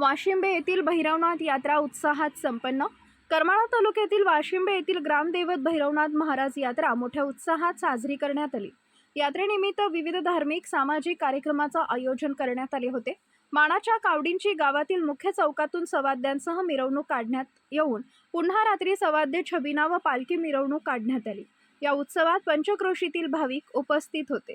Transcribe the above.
वाशिंबे येथील भैरवनाथ यात्रा उत्साहात संपन्न. करमाळा तालुक्यातील वाशिंबे येथील ग्रामदैवत भैरवनाथ महाराज यात्रा मोठ्या उत्साहात साजरी करण्यात आली. यात्रेनिमित्त विविध धार्मिक सामाजिक कार्यक्रमाचं आयोजन करण्यात आले होते. मानाच्या कावडींची गावातील मुख्य चौकातून सवाद्यांसह मिरवणूक काढण्यात येऊन पुन्हा रात्री सवाद्य छबिना व पालखी मिरवणूक काढण्यात आली. या उत्सवात पंचक्रोशीतील भाविक उपस्थित होते.